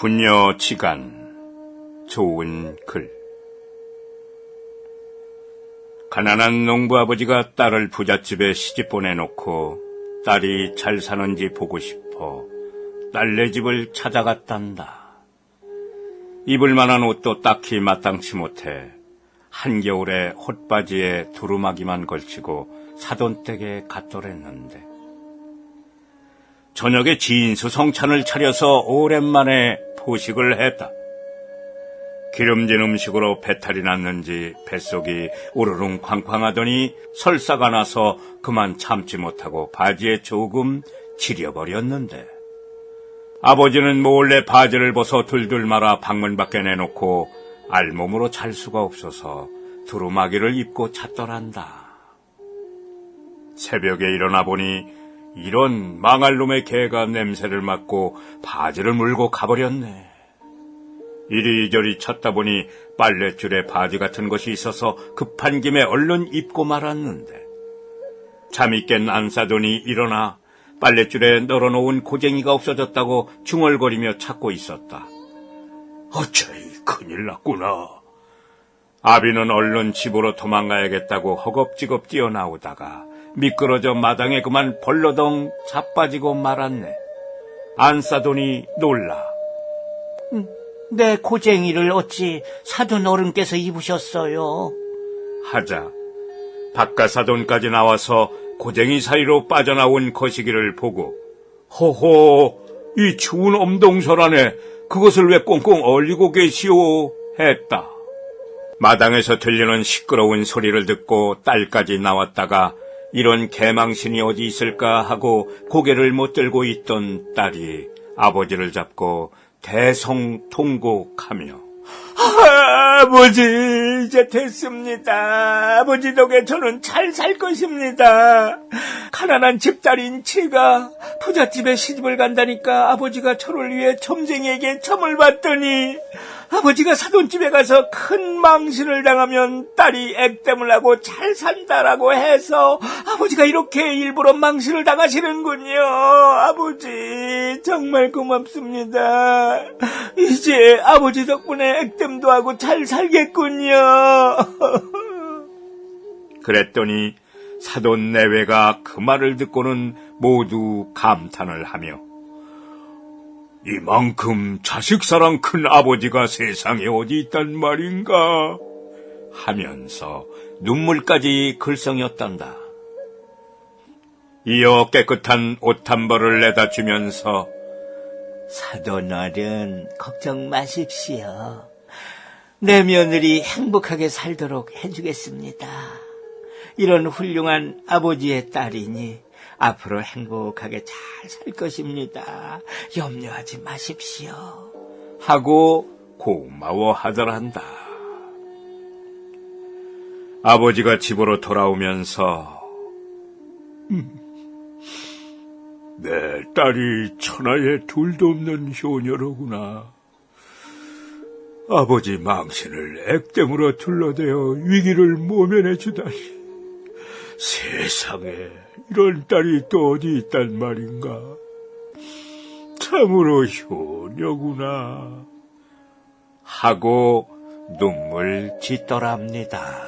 부녀 지간. 좋은 글. 가난한 농부 아버지가 딸을 부잣집에 시집 보내놓고 딸이 잘 사는지 보고 싶어 딸네 집을 찾아갔단다. 입을 만한 옷도 딱히 마땅치 못해 한겨울에 헛바지에 두루마기만 걸치고 사돈댁에 갔더랬는데. 저녁에 지인수 성찬을 차려서 오랜만에 포식을 했다. 기름진 음식으로 배탈이 났는지 뱃속이 우르릉 쾅쾅하더니 설사가 나서 그만 참지 못하고 바지에 조금 지려버렸는데 아버지는 몰래 바지를 벗어 둘둘 말아 방문 밖에 내놓고 알몸으로 잘 수가 없어서 두루마기를 입고 잤더란다. 새벽에 일어나 보니 이런 망할 놈의 개가 냄새를 맡고 바지를 물고 가버렸네. 이리저리 찾다 보니 빨랫줄에 바지 같은 것이 있어서 급한 김에 얼른 입고 말았는데 잠이 깬 안사돈이 일어나 빨랫줄에 널어놓은 고쟁이가 없어졌다고 중얼거리며 찾고 있었다. 어차이 큰일 났구나. 아비는 얼른 집으로 도망가야겠다고 허겁지겁 뛰어나오다가 미끄러져 마당에 그만 벌러덩 자빠지고 말았네. 안사돈이 놀라. 내 고쟁이를 어찌 사돈 어른께서 입으셨어요? 하자 바깥사돈까지 나와서 고쟁이 사이로 빠져나온 거시기를 보고 허허 이 추운 엄동설 안에 그것을 왜 꽁꽁 얼리고 계시오 했다. 마당에서 들리는 시끄러운 소리를 듣고 딸까지 나왔다가 이런 개망신이 어디 있을까 하고 고개를 못 들고 있던 딸이 아버지를 잡고 대성통곡하며 아버지 이제 됐습니다. 아버지 덕에 저는 잘 살 것입니다. 가난한 집딸인 제가 부잣집에 시집을 간다니까 아버지가 저를 위해 점쟁이에게 점을 받더니 아버지가 사돈집에 가서 큰 망신을 당하면 딸이 액땜을 하고 잘 산다라고 해서 아버지가 이렇게 일부러 망신을 당하시는군요. 아버지 정말 고맙습니다. 이제 아버지 덕분에 액땜도 하고 잘 살겠군요. 그랬더니 사돈 내외가 그 말을 듣고는 모두 감탄을 하며 이만큼 자식 사랑 큰 아버지가 세상에 어디 있단 말인가 하면서 눈물까지 글썽였단다. 이어 깨끗한 옷 한 벌을 내다 주면서 사돈 어른 걱정 마십시오. 내 며느리 행복하게 살도록 해주겠습니다. 이런 훌륭한 아버지의 딸이니 앞으로 행복하게 잘 살 것입니다. 염려하지 마십시오. 하고 고마워하더란다. 아버지가 집으로 돌아오면서 음, 내 딸이 천하에 둘도 없는 효녀로구나. 아버지 망신을 액땜으로 둘러대어 위기를 모면해 주다니. 세상에 이런 딸이 또 어디 있단 말인가. 참으로 효녀구나. 하고 눈물 짓더랍니다.